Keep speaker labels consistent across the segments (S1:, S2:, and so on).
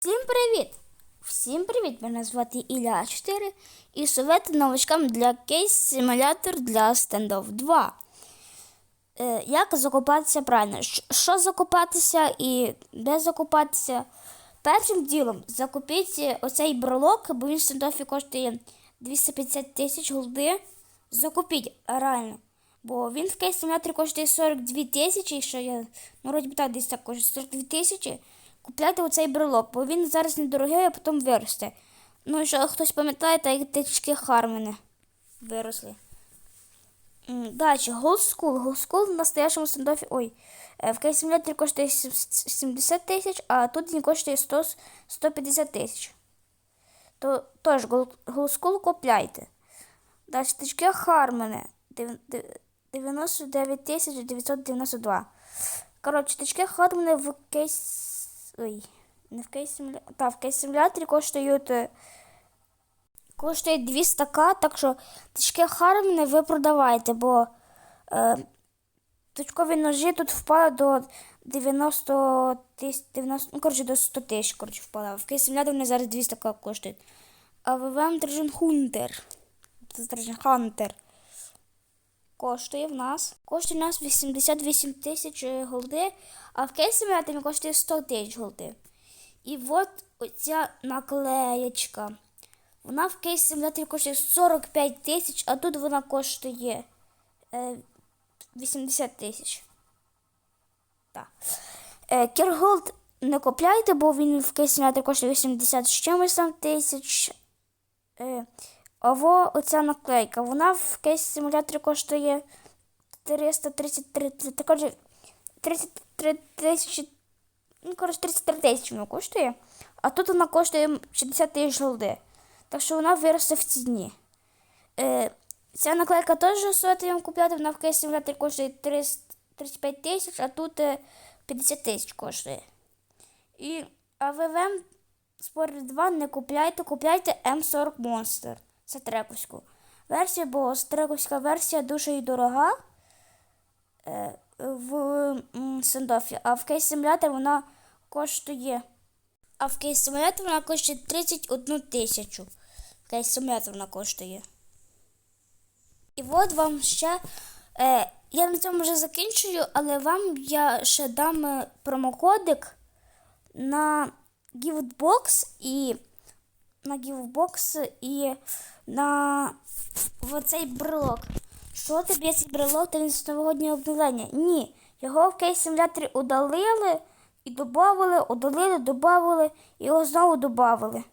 S1: Всім привіт! Всім привіт! Мене звати Ілля 4 і совети новачкам для кейс симулятор для Standoff 2. Е, як закупатися правильно? Що закупатися і де закупатися? Першим ділом закупіть оцей брелок, бо він в Standoff коштує 250 тисяч голди. Закупіть реально. Бо він в кейс симуляторі коштує 42 тисячі, що я, ну, би так, десь так коштує 42 тисячі. Купляйте оцей брелок, бо він зараз недорогий, а потім виросте. Ну, що хтось пам'ятає, так як тички Хармени виросли. Далі. Gold School в настоящому стендофі. Ой, е, в кейс симуляторі коштує 70 тисяч, а тут він коштує 100, 150 тисяч. То Gold School купляйте. Далі тички Хармени. Дев- дев- 99 992. Коротше, тички Хармени в кейс. Ой, не в кейс симуляторі. Та, в кейс симуляторі коштують. Коштує 200к, так що тички Хармени ви продавайте, бо е, точкові ножі тут впали до 90 тисяч, 90, ну, коротше, до 100 тисяч, коротше, впала. В кейс симулятор вони зараз 200к коштують. А ВВМ Dragon Hunter. Це Dragon Hunter. Коштує в нас. Коштує в нас 88 тисяч е, голди, а в кейс симуляторі коштує 100 тисяч голди. І от оця наклеєчка. Вона в кейс симуляторі коштує 45 тисяч, а тут вона коштує е, 80 тисяч. Так. Е, Кірголд не купляйте, бо він в кейс симуляторі коштує 80 з чимось тисяч. Е, а во оця наклейка, вона в кейс симуляторі коштує 333 це, коротше, 33 тисячі, ну, коротше, 33 тисячі вона коштує, а тут вона коштує 60 тисяч голди. Так що вона виросте в ціні. Е, ця наклейка теж стоїть вам купляти, вона в кейс симуляторі коштує 300 35 тисяч, а тут е, 50 тисяч коштує. І АВВМ Sport 2 не купляйте, купляйте М40 Monster. Це трековську. Версія, бо трековська версія дуже і дорога е, в Сендофі, а в кейс симулятор вона коштує. А в кейс симулятор вона коштує 31 тисячу. В кейс симулятор вона коштує. І от вам ще. Е, я на цьому вже закінчую, але вам я ще дам е, промокодик на Giftbox і на Giftbox і на в цей брелок. Що тобі цей брелок та він новогоднього обновлення? Ні. Його в кейс симуляторі удалили і додали, удалили, додали, і його знову додали.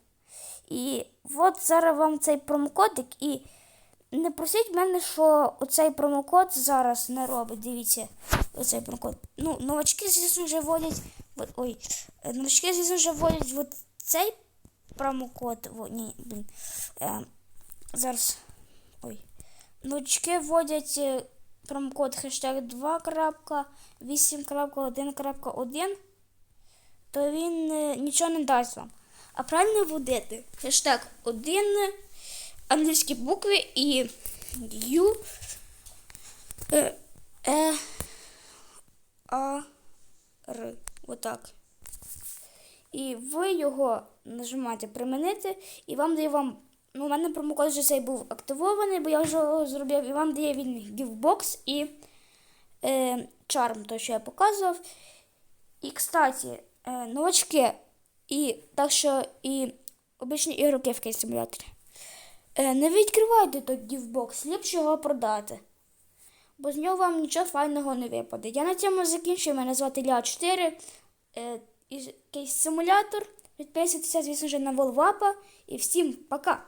S1: І от зараз вам цей промокодик і. Не просіть мене, що оцей промокод зараз не робить. Дивіться, оцей промокод. Ну, новачки, звісно, вже вводять. Ой, новачки, звісно, вже вводять от цей промокод. О, ні, блін. Е, зараз. Ой. Новачки вводять е, промокод хештег 2.8.1.1, то він е, нічого не дасть вам. А правильно вводити хештег 1 англійські букви і Ю Е, е А Р. Отак. І ви його нажимаєте примінити, і вам дає вам. Ну, у мене промокод вже цей був активований, бо я вже його зробив, і вам дає він Givebox і е, Charm, то що я показував. І, кстати, е, новачки, і так що і обичні ігроки в кейс симуляторі. Е, не відкривайте той дівбокс, ліпше його продати. Бо з нього вам нічого файного не випаде. Я на цьому закінчую. Мене звати Ля 4. Е, і кейс симулятор. Підписуйтеся, звісно вже на Волвапа. І всім пока!